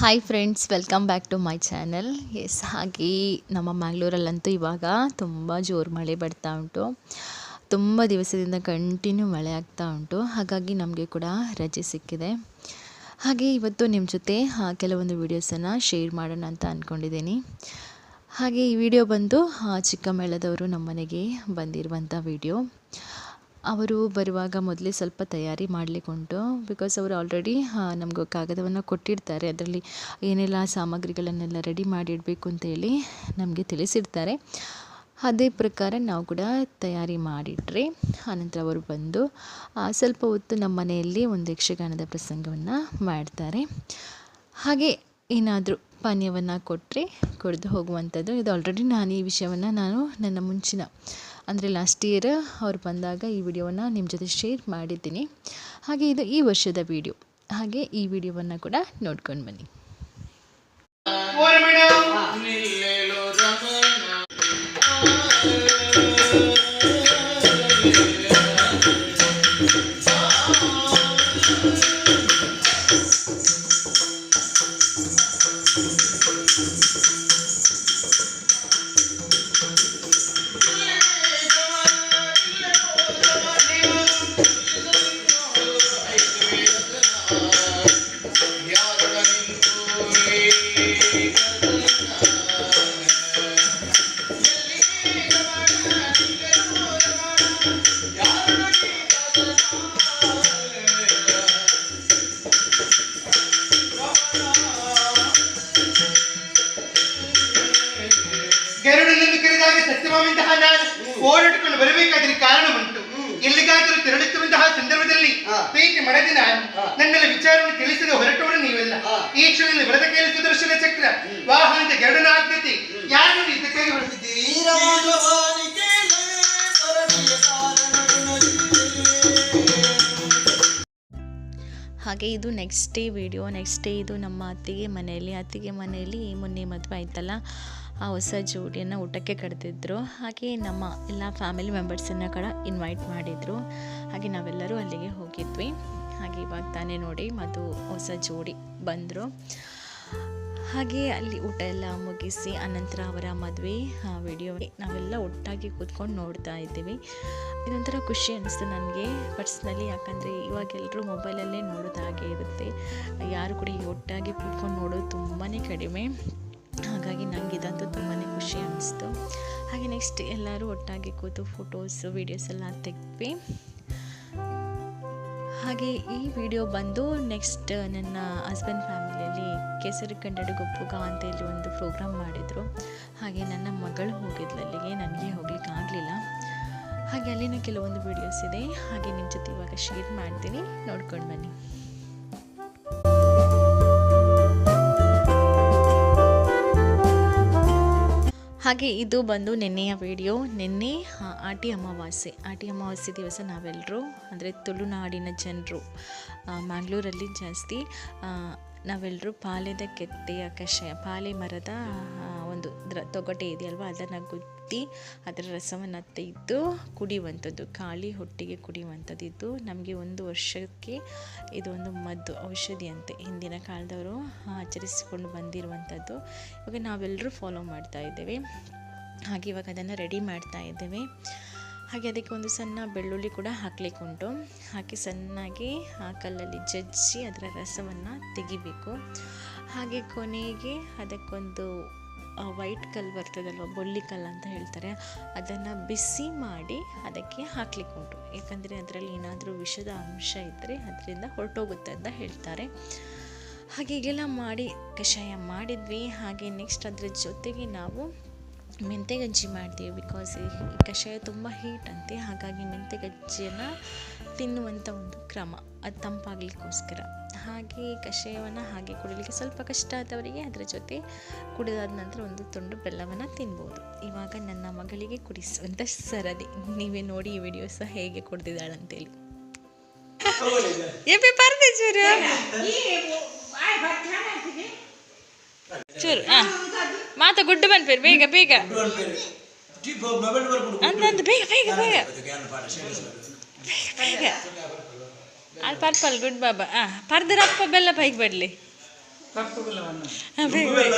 Hi friends welcome back to my channel yes ಹಾಗೆ ನಮ್ಮ ಮ್ಯಾಂಗ್ಳೂರಲ್ಲಂತೂ ಇವಾಗ ತುಂಬ ಜೋರು ಮಳೆ ಬರ್ತಾ ಉಂಟು. ತುಂಬ ದಿವಸದಿಂದ ಕಂಟಿನ್ಯೂ ಮಳೆ ಆಗ್ತಾ ಉಂಟು. ಹಾಗಾಗಿ ನಮಗೆ ಕೂಡ ರಜೆ ಸಿಕ್ಕಿದೆ. ಹಾಗೆ ಇವತ್ತು ನಿಮ್ಮ ಜೊತೆ ಕೆಲವೊಂದು ವೀಡಿಯೋಸನ್ನು ಶೇರ್ ಮಾಡೋಣ ಅಂತ ಅಂದ್ಕೊಂಡಿದ್ದೀನಿ ಹಾಗೆ ಈ ವಿಡಿಯೋ ಬಂದು ಚಿಕ್ಕ ಚಿಕ್ಕಮೇಳದವರು ನಮ್ಮ ಮನೆಗೆ ಬಂದಿರುವಂಥ ವಿಡಿಯೋ ಅವರು ಬರುವಾಗ ಮೊದಲೇ ಸ್ವಲ್ಪ ತಯಾರಿ ಮಾಡಲಿಕ್ಕುಂಟು ಬಿಕಾಸ್ ಅವರು ಆಲ್ರೆಡಿ ನಮಗೂ ಕಾಗದವನ್ನು ಕೊಟ್ಟಿರ್ತಾರೆ. ಅದರಲ್ಲಿ ಏನೆಲ್ಲ ಸಾಮಗ್ರಿಗಳನ್ನೆಲ್ಲ ರೆಡಿ ಮಾಡಿಡಬೇಕು ಅಂತೇಳಿ ನಮಗೆ ತಿಳಿಸಿರ್ತಾರೆ. ಅದೇ ಪ್ರಕಾರ ನಾವು ಕೂಡ ತಯಾರಿ ಮಾಡಿಟ್ರಿ, ಆನಂತರ ಅವರು ಬಂದು ಸ್ವಲ್ಪ ಹೊತ್ತು ನಮ್ಮ ಮನೆಯಲ್ಲಿ ಒಂದು ಯಕ್ಷಗಾನದ ಪ್ರಸಂಗವನ್ನು ಮಾಡ್ತಾರೆ. ಹಾಗೆ ಏನಾದರೂ ಪಾನೀಯವನ್ನು ಕೊಟ್ಟರೆ ಕುಡಿದು ಹೋಗುವಂಥದ್ದು. ಇದು ಆಲ್ರೆಡಿ ನಾನು ಈ ವಿಷಯವನ್ನು ನಾನು ನನ್ನ ಮುಂಚಿನ ಅಂದರೆ ಲಾಸ್ಟ್ ಇಯರ್ ಅವ್ರು ಬಂದಾಗ ಈ ವಿಡಿಯೋವನ್ನು ನಿಮ್ಮ ಜೊತೆ ಶೇರ್ ಮಾಡಿದ್ದೀನಿ. ಹಾಗೆ ಇದು ಈ ವರ್ಷದ ವಿಡಿಯೋ ಹಾಗೆ ಈ ವಿಡಿಯೋವನ್ನು ಕೂಡ ನೋಡ್ಕೊಂಡು ಬನ್ನಿ. ಓಡಾಡಿಕೊಂಡು ಬರಬೇಕಾದ್ರೆ ಕಾರಣ ಉಂಟು ಎಲ್ಲಿಗಾದರೂ ತೆರಳುತ್ತುವಂತಹ ಸಂದರ್ಭದಲ್ಲಿ. ಪ್ರೀತಿ ಮಡದಿನ ನಾನು ನನ್ನೆಲ್ಲ ವಿಚಾರವನ್ನು ತಿಳಿಸಿದ ಹೊರಟವರು ನೀವೆಲ್ಲ. ಈ ಕ್ಷಣದಲ್ಲಿ ಬರದ ಕೇಳಿ ಸುದರ್ಶನ ಚಕ್ರ ವಾಹನದ ಗರುಡನ ಆದ್ಯತೆ ಯಾರು ಇದಕ್ಕಾಗಿ ಹೊರಟಿದ್ದೀರಿ ವೀರವಾದವಾನಿಗೆ ಪರದಿಯ ಕಾರಣವಿನಲಿ. ಹಾಗೆ ಇದು next day video next day ಇದು ನಮ್ಮ ಅತ್ತಿಗೆ ಮನೆಯಲ್ಲಿ ಅತ್ತಿಗೆ ಮನೆಯಲ್ಲಿ ಮೊನ್ನೆ ಮದುವೆ ಆಯ್ತಲ್ಲ? ಆ ಹೊಸ ಜೋಡಿಯನ್ನು ಊಟಕ್ಕೆ ಕರೆದಿದ್ರು ಹಾಗೆ ನಮ್ಮ ಎಲ್ಲ ಫ್ಯಾಮಿಲಿ ಮೆಂಬರ್ಸನ್ನು ಕೂಡ ಇನ್ವೈಟ್ ಮಾಡಿದರು. ಹಾಗೆ ನಾವೆಲ್ಲರೂ ಅಲ್ಲಿಗೆ ಹೋಗಿದ್ವಿ. ಹಾಗೆ ಇವಾಗ ತಾನೇ ನೋಡಿ ಮತ್ತು ಹೊಸ ಜೋಡಿ ಬಂದರು. ಹಾಗೆ ಅಲ್ಲಿ ಊಟ ಎಲ್ಲ ಮುಗಿಸಿ ಅನಂತರ ಅವರ ಮದುವೆ ವಿಡಿಯೋ ನಾವೆಲ್ಲ ಒಟ್ಟಾಗಿ ಕೂತ್ಕೊಂಡು ನೋಡ್ತಾ ಇದ್ದೀವಿ. ಇದೊಂಥರ ಖುಷಿ ಅನಿಸ್ತು ನನಗೆ ಪರ್ಸ್ನಲಿ ಯಾಕಂದರೆ ಇವಾಗ ಎಲ್ಲರೂ ಮೊಬೈಲಲ್ಲೇ ನೋಡೋದು ಹಾಗೆ ಇರುತ್ತೆ. ಯಾರು ಕೂಡ ಒಟ್ಟಾಗಿ ಕೂತ್ಕೊಂಡು ನೋಡೋದು ತುಂಬಾ ಕಡಿಮೆ. ಹಾಗಾಗಿ ನನಗೆ ಇದಂತೂ ತುಂಬಾ ಖುಷಿ ಅನ್ನಿಸ್ತು. ಹಾಗೆ ನೆಕ್ಸ್ಟ್ ಎಲ್ಲರೂ ಒಟ್ಟಾಗಿ ಕೂತು ಫೋಟೋಸು ವೀಡಿಯೋಸ್ ಎಲ್ಲ ತೆಗ್ವಿ ಹಾಗೆ ಈ ವಿಡಿಯೋ ಬಂದು ನೆಕ್ಸ್ಟ್ ನನ್ನ ಹಸ್ಬೆಂಡ್ ಫ್ಯಾಮಿಲಿಯಲ್ಲಿ ಕೇಸರಿ ಕನ್ನಡ ಗೊಪ್ಪುಗ ಅಂತ ಇಲ್ಲಿ ಒಂದು ಪ್ರೋಗ್ರಾಮ್ ಮಾಡಿದರು. ಹಾಗೆ ನನ್ನ ಮಗಳು ಹೋಗಿದ್ಲು ಅಲ್ಲಿಗೆ, ನನಗೆ ಹೋಗ್ಲಿಕ್ಕೆ ಆಗಲಿಲ್ಲ. ಹಾಗೆ ಅಲ್ಲಿನ ಕೆಲವೊಂದು ವಿಡಿಯೋಸ್ ಇದೆ. ಹಾಗೆ ನಿಮ್ಮ ಜೊತೆ ಇವಾಗ ಶೇರ್ ಮಾಡ್ತೀನಿ. ನೋಡ್ಕೊಂಡು ಬನ್ನಿ. ಹಾಗೆ ಇದು ಬಂದು ನಿನ್ನೆಯ ವಿಡಿಯೋ. ನಿನ್ನೆ ಆಟಿ ಅಮಾವಾಸ್ಯೆ. ಆಟಿ ಅಮಾವಾಸ್ಯೆ ದಿವಸ ನಾವೆಲ್ಲರೂ ಅಂದರೆ ತುಳುನಾಡಿನ ಜನರು ಮ್ಯಾಂಗ್ಳೂರಲ್ಲಿ ಜಾಸ್ತಿ ನಾವೆಲ್ಲರೂ ಪಾಲೆದ ಕೆತ್ತೆಯ ಕಷಾಯ ಪಾಲೆ ಮರದ ಒಂದು ದ್ರ, ತೊಗಟೆ ಇದೆಯಲ್ವ? ಅದನ್ನು ಗುದ್ದಿ ಅದರ ರಸವನ್ನು ತೆಗೆದು ಕುಡಿಯುವಂಥದ್ದು, ಖಾಲಿ ಹೊಟ್ಟೆಗೆ ಕುಡಿಯುವಂಥದ್ದು. ಇದು ನಮಗೆ ಒಂದು ವರ್ಷಕ್ಕೆ ಇದು ಒಂದು ಮದ್ದು, ಔಷಧಿ ಅಂತೆ. ಹಿಂದಿನ ಕಾಲದವರು ಆಚರಿಸಿಕೊಂಡು ಬಂದಿರುವಂಥದ್ದು. ಇವಾಗ ನಾವೆಲ್ಲರೂ ಫಾಲೋ ಮಾಡ್ತಾ ಇದ್ದೇವೆ. ಹಾಗೆ ಇವಾಗ ಅದನ್ನು ರೆಡಿ ಮಾಡ್ತಾ ಇದ್ದೇವೆ. ಹಾಗೆ ಅದಕ್ಕೆ ಒಂದು ಸಣ್ಣ ಬೆಳ್ಳುಳ್ಳಿ ಕೂಡ ಹಾಕ್ಲಿಕ್ಕೆ ಉಂಟು ಹಾಕಿ ಸಣ್ಣಾಗಿ ಆ ಕಲ್ಲಲ್ಲಿ ಜಜ್ಜಿ ಅದರ ರಸವನ್ನು ತೆಗಿಬೇಕು. ಹಾಗೆ ಕೊನೆಗೆ ಅದಕ್ಕೊಂದು ವೈಟ್ ಕಲ್ಲು ಬರ್ತದಲ್ವ, ಬೊಳ್ಳಿ ಕಲ್ಲು ಅಂತ ಹೇಳ್ತಾರೆ, ಅದನ್ನು ಬಿಸಿ ಮಾಡಿ ಅದಕ್ಕೆ ಹಾಕ್ಲಿಕ್ಕೆ ಉಂಟು ಯಾಕಂದರೆ ಅದರಲ್ಲಿ ಏನಾದರೂ ವಿಷದ ಅಂಶ ಇದ್ದರೆ ಅದರಿಂದ ಹೊರಟೋಗುತ್ತೆ ಅಂತ ಹೇಳ್ತಾರೆ. ಹಾಗೆ ಹೀಗೆಲ್ಲ ಮಾಡಿ, ಕಷಾಯ ಮಾಡಿದ್ವಿ. ಹಾಗೆ ನೆಕ್ಸ್ಟ್ ಅದರ ಜೊತೆಗೆ ನಾವು ಮೆಂತೆ ಗಜ್ಜಿ ಮಾಡ್ತೀವಿ ಬಿಕಾಸ್ ಈ ಕಷಾಯ ತುಂಬ ಹೀಟ್ ಅಂತೆ ಹಾಗಾಗಿ ಮೆಂತೆ ಗಜ್ಜಿಯನ್ನು ತಿನ್ನುವಂಥ ಒಂದು ಕ್ರಮ ಅದು ತಂಪಾಗಲಿಕ್ಕೋಸ್ಕರ ಹಾಗೆ ಕಷಾಯವನ್ನು ಹಾಗೆ ಕುಡಿಲಿಕ್ಕೆ ಸ್ವಲ್ಪ ಕಷ್ಟ ಆದವರಿಗೆ ಅದರ ಜೊತೆ ಕುಡಿದಾದ ನಂತರ ಒಂದು ತುಂಡು ಬೆಲ್ಲವನ್ನು ತಿನ್ಬೋದು ಇವಾಗ ನನ್ನ ಮಗಳಿಗೆ ಕುಡಿಸುವಂಥ ಸರದಿ ನೀವೇ ನೋಡಿ ಈ ವಿಡಿಯೋ ಸಹ ಹೇಗೆ ಕುಡ್ದಿದ್ದಾಳಂತೇಳಿ ಚೂರು ಹಾಂ ಮಾತ ಗುಡ್ಡು ಬಂದ್ಪೇರು ಬೇಗ ಬೇಗ ಅಂದಂದು ಬೇಗ ಬೇಗ ಬೇಗ ಬೇಗ ಅದು ಪರ್ಪಲ್ ಗುಡ್ ಬಾಬಾ ಹಾಂ ಪರ್ದರಪ್ಪ ಬೆಲ್ಲ ಪೈಗೆ ಬರಲಿ ಕಪ್ಪು ಬೆಲ್ಲವನ್ನು ಬೇಗ ಬೆಲ್ಲ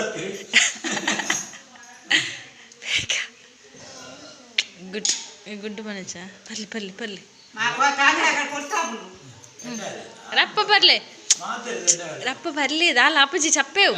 ಗುಡ್ ಗುಡ್ಡು ಮನಚ ಪರ್ಲಿ ಪರ್ಲಿ ಪರ್ಲಿ ರಪ್ಪ ಬರ್ಲೆ ಮಾತಾಡಿದ್ರೆ ರಪ್ಪ ಬರ್ಲಿ ದಾಲ್ ಅಪ್ಪಜಿ ಚಪ್ಪೇವು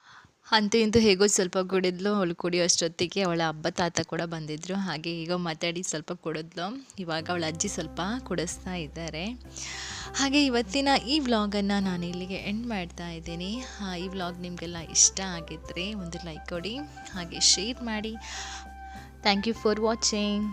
ಅಂತೂ ಇಂತೂ ಹೇಗೋ ಸ್ವಲ್ಪ ಕುಡಿದ್ಲು, ಅವಳು ಕುಡಿಯೋ ಅಷ್ಟೊತ್ತಿಗೆ ಅವಳ ಹಬ್ಬ ತಾತ ಕೂಡ ಬಂದಿದ್ದರು ಹಾಗೆ ಈಗ ಮಾತಾಡಿ ಸ್ವಲ್ಪ ಕುಡಿದ್ಲು. ಇವಾಗ ಅವಳ ಅಜ್ಜಿ ಸ್ವಲ್ಪ ಕುಡಿಸ್ತಾ ಇದ್ದಾರೆ. ಹಾಗೆ ಇವತ್ತಿನ ಈ ವ್ಲಾಗನ್ನು ನಾನು ಇಲ್ಲಿಗೆ ಎಂಡ್ ಮಾಡ್ತಾ ಇದ್ದೀನಿ. ಈ ವ್ಲಾಗ್ ನಿಮಗೆಲ್ಲ ಇಷ್ಟ ಆಗಿದ್ದರೆ ಒಂದು ಲೈಕ್ ಕೊಡಿ, ಹಾಗೆ ಶೇರ್ ಮಾಡಿ. Thank you for watching